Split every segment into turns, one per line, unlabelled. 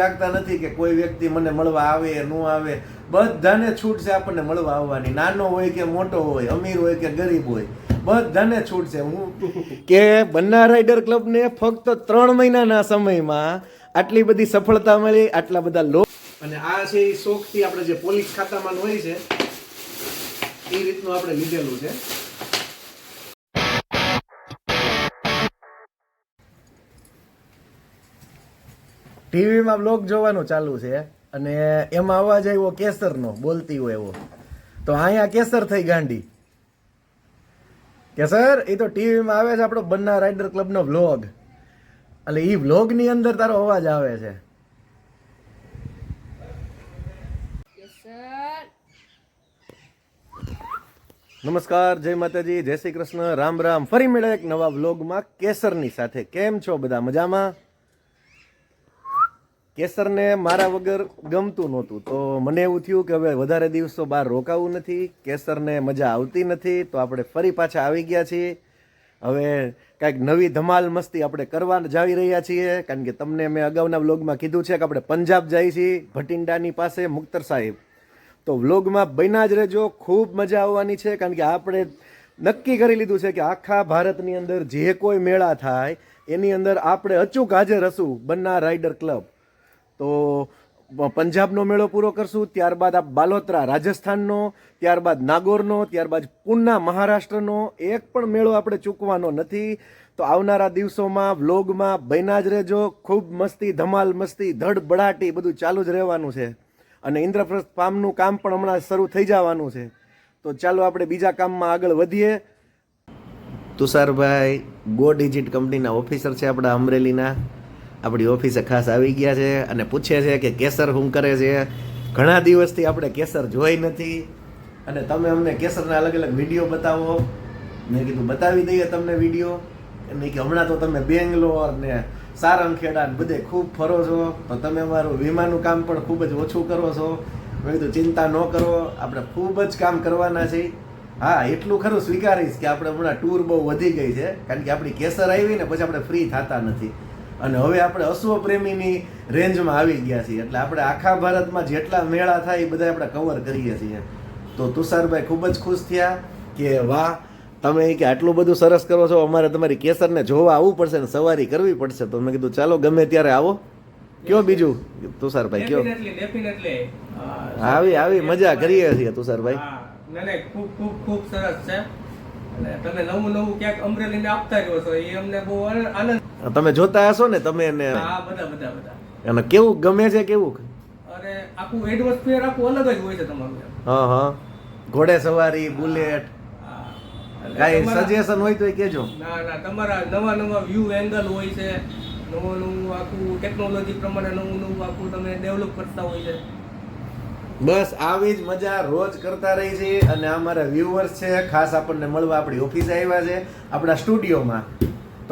રાખતા નથી કે કોઈ વ્યક્તિ મને મળવા આવે, ન આવે. બધાને છૂટ છે આપણને મળવા આવવાની. નાનો હોય કે મોટો હોય, અમીર હોય કે ગરીબ હોય, બધાને છૂટ છે. હું કે બન્ના રાઇડર ક્લબને ફક્ત ત્રણ મહિનાના સમયમાં આટલી બધી સફળતા મળી, આટલા બધા લોક અને આ છે એ શોખથી આપણે જે પોલીસ ખાતામાં હોય છે એ રીતનું આપણે લીધેલું છે. ટીવીમાં બ્લોગ જોવાનું ચાલુ છે અને એમાં અવાજ આવ્યો કેસરનો બોલતી હોય એવો. તો અહીંયા કેસર થઈ ગાંડી. કેસર એ તો ટીવીમાં આવે છે આપણો બન્ના રાઇડર ક્લબનો વ્લોગ એટલે એ વ્લોગની અંદર તારો અવાજ આવે છે. નમસ્કાર જય માતાજી જય શ્રી કૃષ્ણ. રામ રામ. ફરી મળ્યા એક નવા વ્લોગમાં કેસરની સાથે. કેમ છો બધા? મજામાં? કેસરને મારા વગર ગમતું નહોતું. તો મને એવું થયું કે હવે વધારે દિવસો બહાર રોકાવું નથી, કેસરને મજા આવતી નથી, તો આપણે ફરી પાછા આવી ગયા છીએ. હવે કાંઈક નવી ધમાલ મસ્તી આપણે કરવા જાવી રહ્યા છીએ, કારણ કે તમને મેં અગાઉના વ્લોગમાં કીધું છે કે આપણે પંજાબ જઈએ છીએ, ભટિંડાની પાસે મુક્તર સાહેબ. તો વ્લોગમાં બન્યા જ રહેજો, ખૂબ મજા આવવાની છે, કારણ કે આપણે નક્કી કરી લીધું છે કે આખા ભારતની અંદર જે કોઈ મેળા થાય, એની અંદર આપણે અચૂક હાજર હશું, બન્ના રાઇડર ક્લબ. તો પંજાબનો મેળો પૂરો કરશું, ત્યારબાદ આ બાલોતરા રાજસ્થાનનો, ત્યારબાદ નાગોરનો, ત્યારબાદ પૂના મહારાષ્ટ્રનો, એક પણ મેળો આપણે ચૂકવાનો નથી. તો આવનારા દિવસોમાં, વ્લોગમાં બન્યા જ રહેજો. ખૂબ મસ્તી, ધમાલ મસ્તી, ધડ બડાટી બધું ચાલુ જ રહેવાનું છે. અને ઇન્દ્રપ્રસ્થ ફાર્મનું કામ પણ હમણાં શરૂ થઈ જવાનું છે. તો ચાલો આપણે બીજા કામમાં આગળ વધીએ. તુષારભાઈ ગો ડિજિટ કંપનીના ઓફિસર છે આપણા અમરેલીના. આપણી ઓફિસે ખાસ આવી ગયા છે અને પૂછે છે કે કેસર શું કરે છે? ઘણા દિવસથી આપણે કેસર જોઈ નથી. અને તમે અમને કેસરના અલગ અલગ વીડિયો બતાવો. મેં કીધું, બતાવી દઈએ તમને વીડિયો. એમ કે હમણાં તો તમે બેંગ્લોર ને સારંગખેડા ને બધે ખૂબ ફરો છો. તો તમે અમારું વીમાનું કામ પણ ખૂબ જ ઓછું કરો છો. મેં કીધું, ચિંતા ન કરો. આપણે ખૂબ જ કામ કરવાના છીએ. હા, એટલું ખરું સ્વીકારીશ કે આપણે હમણાં ટૂર બહુ વધી ગઈ છે. કારણ કે આપણી કેસર આવી ને પછી આપણે ફ્રી થતા નથી. અને હવે આપણે અશ્વ પ્રેમીની રેન્જમાં આવી ગયા છીએ. એટલે આપણે આખા ભારતમાં જેટલા મેળા થાય એ બધા આપણે કવર કરીએ છીએ. તો તુષારભાઈ ખૂબ જ ખુશ થયા કે વાહ તમે કે આટલું બધું સરસ કરો છો અમારે તમારી કેસરને જોવા આવવું પડશે ને સવારી કરવી પડશે. તો મેં કીધું ચાલો ગમે ત્યારે આવો. કયો બીજું? તુષારભાઈ કયો? આવી આવી મજા કરીએ છીએ તુષારભાઈ.
ખૂબ ખૂબ ખૂબ સરસ છે. અને તમે નવું નવું ક્યાંક અમરેલીને આપતા રહ્યો છો એ અમને બહુ આનંદ
તમે જોતા હશો ને તમે એને
બધા બધા બધા.
અને કેવું ગમે છે કેવું?
અરે આખું એટમોસ્ફિયર આખું અલગ જ હોય છે તમારું.
હા હા. ઘોડે સવારી બુલેટ. કાંઈ સજેશન હોય તો કહેજો.
ના ના તમારા નવા નવા વ્યૂ એંગલ હોય છે. નવું નવું આખું ટેકનોલોજી પ્રમાણે નવું નવું આખું તમે ડેવલપ કરતા હોય છે.
બસ આવી જ મજા રોજ કરતા રહી છે અને અમારા વ્યુઅર્સ છે. ખાસ આપણને મળવા આપણી ઓફિસે આવ્યા છે. આપણા સ્ટુડિયોમાં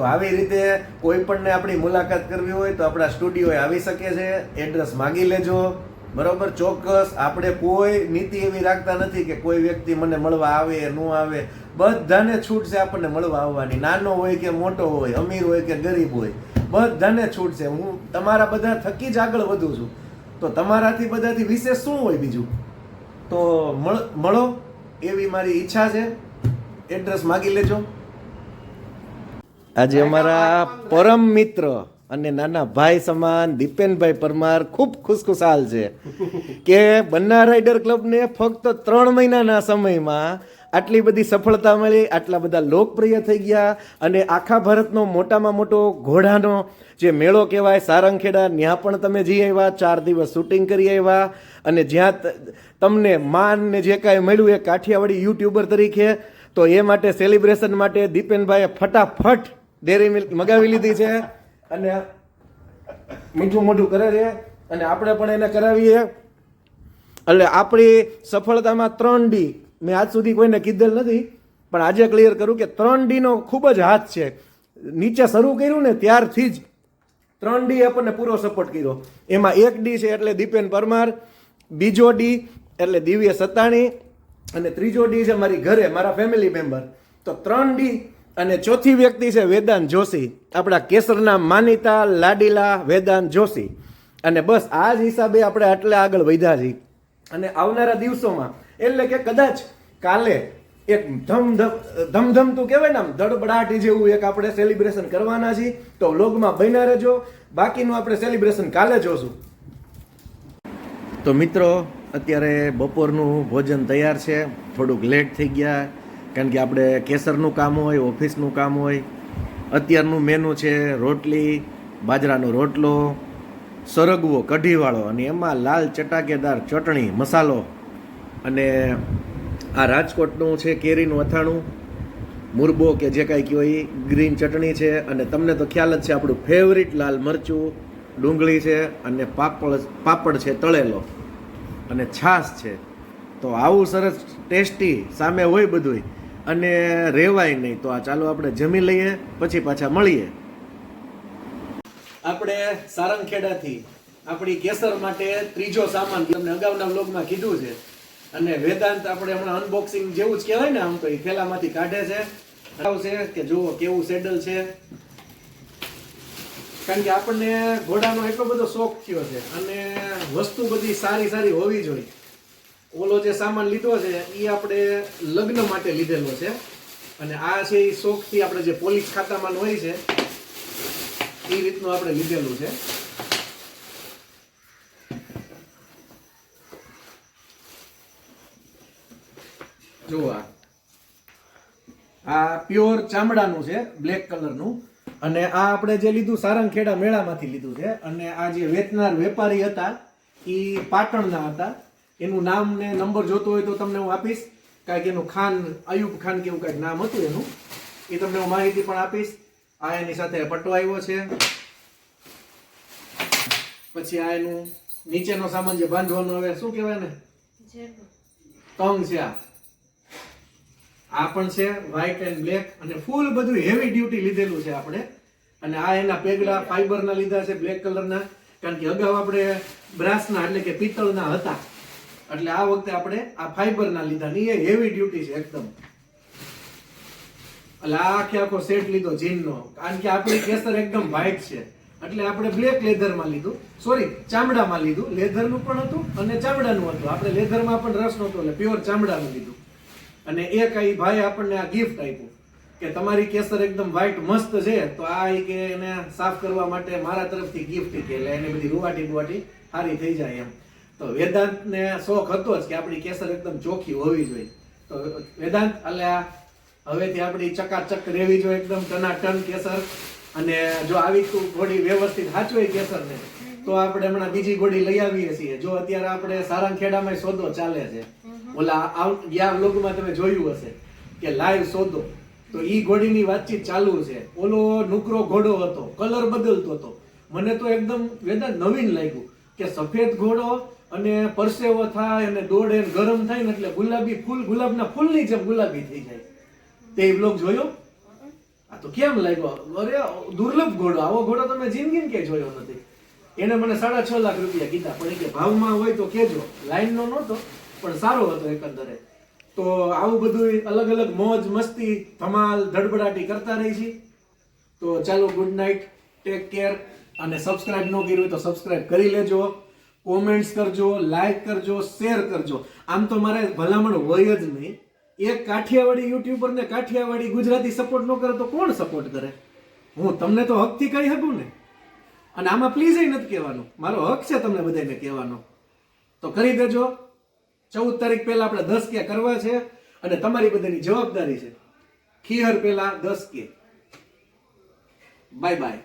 તો આવી રીતે કોઈ પણને આપણી મુલાકાત કરવી હોય તો આપણા સ્ટુડિયોએ આવી શકે છે. એડ્રેસ માગી લેજો. બરોબર? ચોક્કસ. આપણે કોઈ નીતિ એવી રાખતા નથી કે કોઈ વ્યક્તિ મને મળવા આવે, ન આવે. બધાને છૂટ છે આપણને મળવા આવવાની. નાનો હોય કે મોટો હોય, અમીર હોય કે ગરીબ હોય, બધાને છૂટ છે. હું તમારા બધા થકી જ આગળ વધું છું. તો તમારાથી બધાથી વિશેષ શું હોય બીજું? તો મળ- મળો. એવી મારી ઈચ્છા છે. એડ્રેસ માગી લેજો. આજે અમારા પરમ મિત્ર અને નાના ભાઈ સમાન દીપેનભાઈ પરમાર ખૂબ ખુશખુશાલ છે કે બન્ના રાઇડર ક્લબને ફક્ત ત્રણ મહિનાના સમયમાં આટલી બધી સફળતા મળી, આટલા બધા લોકપ્રિય થઈ ગયા અને આખા ભારતનો મોટામાં મોટો ઘોડાનો જે મેળો કહેવાય, સારંગખેડા ત્યાં પણ તમે જઈ આવ્યા, ચાર દિવસ શૂટિંગ કરી આવ્યા અને જ્યાં તમને માન ને જે કાંઈ મળ્યું એ કાઠિયાવાડી યુટ્યુબર તરીકે, તો એ માટે સેલિબ્રેશન માટે દીપેનભાઈએ ફટાફટ ડેરી મિલ્ક મગાવી લીધી છે અને મીઠું મોઢું કરે છે અને આપણે પણ એને કરાવીએ. એટલે આપણી સફળતામાં ત્રણ ડી. મેં આજ સુધી કોઈને કીધેલ નથી, પણ આજે ક્લિયર કરું કે ત્રણ ડીનો ખૂબ જ હાથ છે. નીચે શરૂ કર્યું ને ત્યારથી જ ત્રણ ડી આપણને પૂરો સપોર્ટ કર્યો. એમાં એક ડી છે એટલે દીપેન પરમાર, બીજો ડી એટલે દિવ્ય સત્તાણી, અને ત્રીજો ડી છે મારી ઘરે, મારા ફેમિલી મેમ્બર તો ત્રણ ડી અને ચોથી વ્યક્તિ છે વેદાંત જોશી. આપણા કેસરના માનીતા, લાડીલા, વેદાંત જોશી. અને બસ આ જ હિસાબે આપણે આટલે આગળ વધ્યા છીએ. અને આવનારા દિવસોમાં, એટલે કે કદાચ કાલે એક ધમધમ, ધમધમતું કહેવાય ને આમ ધડબડાટી જેવું એક આપણે સેલિબ્રેશન કરવાના છીએ, તો વ્લોગમાં બન્યા રહેજો. બાકીનું આપણે સેલિબ્રેશન કાલે જોશું. તો મિત્રો, અત્યારે બપોરનું ભોજન તૈયાર છે. થોડુંક લેટ થઈ ગયા. કારણ કે આપણે કેસરનું કામ હોય, ઓફિસનું કામ હોય, અત્યારનું મેનુ છે રોટલી, બાજરાનો રોટલો, સરગવો, કઢીવાળો અને એમાં લાલ ચટાકેદાર ચટણી, મસાલો અને આ રાજકોટનું છે કેરીનું અથાણું, મુરબો કે જે કાંઈ કહેવાય એ ગ્રીન ચટણી છે અને તમને તો ખ્યાલ જ છે આપણું ફેવરિટ લાલ મરચું, ડુંગળી છે અને પાપડ પાપડ છે તળેલો અને છાશ છે. તો આવું સરસ ટેસ્ટી સામે હોય બધુંય. અને રેવાય નહીં. તો આ ચાલો આપણે જમી લઈએ, પછી પાછા મળીએ. આપણે સારંગખેડાથી આપણી કેસર માટે ત્રીજો સામાન તમને અગાઉના બ્લોગમાં કીધું છે. અને વેદાંત આપણે હમણાં અનબોક્સિંગ જેવું જ કહેવાય ને આમ તો એ થેલામાંથી કાઢે છે. છે કે જુઓ કેવું સેડલ છે. કારણ કે આપણને ઘોડાનો એટલો બધો શોખ થયો છે. અને વસ્તુ બધી સારી સારી હોવી જોઈએ. ઓલો જે સામાન લીધો છે એ આપણે લગ્ન માટે લીધેલો છે. અને આ છે એ શોખથી આપણે જે પોલીસ ખાતામાં હોય છે એ રીતનું આપણે લીધેલું છે. જુઓ આ. પ્યોર ચામડાનું છે, બ્લેક કલરનું. અને આ આપણે જે લીધું સારંગખેડા મેળામાંથી લીધું છે, અને આ જે વેચનાર વેપારી હતા એ પાટણના હતા. એનું નામ ને નંબર જોતો હોય તો તમને હું આપીશ. કાંઈક એનું ખાન અયુબ ખાન કેવું કાંઈક નામ હતું એનું. એ તમને હું માહિતી પણ આપીશ. આ એની સાથે પટ્ટો આવ્યો છે. પછી આ એનું નીચેનો સામાન જે બાંધવાનો હવે શું કહેવાય ને? તંગ છે આ. આ પણ છે વ્હાઇટ એન્ડ બ્લેક અને ફૂલ બધું હેવી ડ્યુટી લીધેલું છે આપણે. અને આ એના પેગડા ફાઈબરના લીધા છે બ્લેક કલરના કારણ કે અગાઉ આપણે બ્રાસના એટલે કે પિત્તળના હતા. એટલે આ વખતે આપણે આ ફાઈબરના લીધા ની એ હેવી ડ્યુટી છે એકદમ. એટલે આખે આખો સેટ લીધો જીનનો કારણ કે આપણી કેસર એકદમ વ્હાઈટ છે. એટલે આપણે બ્લેક લેધરમાં લીધું. સોરી ચામડામાં લીધું. લેધરનું પણ હતું અને ચામડાનું હતું. આપણે લેધરમાં પણ રસ નહોતો, એટલે પ્યોર ચામડાનું લીધું. અને એક આ ભાઈ આપણને આ ગિફ્ટ આપ્યું કે તમારી કેસર એકદમ વ્હાઈટ મસ્ત છે, તો આ કે એને સાફ કરવા માટે મારા તરફથી ગિફ્ટ કે એટલે એની બધી રૂવાટી બુવાટી સારી થઈ જાય એમ. તો વેદાંતને શોખ હતો જ કે આપણી કેસર એકદમ ચોખ્ખી હોવી જોઈએ. તો વેદાંત એટલે હવેથી આપણી ચકાચક રહેવી જોઈએ એકદમ ટનાટન કેસર. અને જો આવી તું ઘોડી વ્યવસ્થિત સાચવે કેસરને તો આપણે હમણાં બીજી ઘોડી લઈ આવીએ છીએ. જો અત્યારે આપણે સારંગખેડામાં સોદો ચાલે છે. ઓલા ગયા વ્લોગમાં તમે જોયું હશે કે લાઈવ સોદો. તો ઈ ઘોડીની વાતચીત ચાલુ છે. ઓલો નુકરો ઘોડો હતો કલર બદલતો હતો. મને તો એકદમ વેદાંત નવીન લાગ્યું કે સફેદ ઘોડો અને પરસેવો થાય અને દોડે ગરમ થાય ને એટલે ગુલાબી ફૂલ, ગુલાબના ફૂલની જેમ ગુલાબી થઈ જાય. તે બ્લોગ જોયો? આ તો કેમ લાગ્યો? અરે, દુર્લભ ઘોડો. આવો ઘોડો તમે જિંદગી કે જોયો નથી. એને મને સાડા છ લાખ રૂપિયા કીધા, પણ કે ભાવમાં હોય તો કેજો લાઈન નો નહોતો, પણ સારો હતો એકંદરે. તો આવું બધું અલગ અલગ મોજ, મસ્તી, ધમાલ, ધડબડાટી કરતા રહી છે તો ચાલો, ગુડ નાઇટ, ટેક કેર. અને સબસ્ક્રાઇબ ન કર્યું તો સબસ્ક્રાઇબ કરી લેજો. કોમેન્ટ્સ કરજો લાઈક કરજો શેર કરજો. આમ તો મારે ભલામણ હોય જ નહીં. એક કાઠિયાવાડી યુટ્યુબર ને કાઠિયાવાડી ગુજરાતી સપોર્ટ ન કરે તો કોણ સપોર્ટ કરે? હું તમને તો હકથી કહી શકું ને? અને આમાં પ્લીઝ નથી કહેવાનું. મારો હક છે તમને બધાને કહેવાનો. તો કરી દેજો. ચૌદ તારીખ પહેલા આપણે દસ કે કરવા છે અને તમારી બધાની જવાબદારી છે. ખીહર પહેલા દસ કે. Bye bye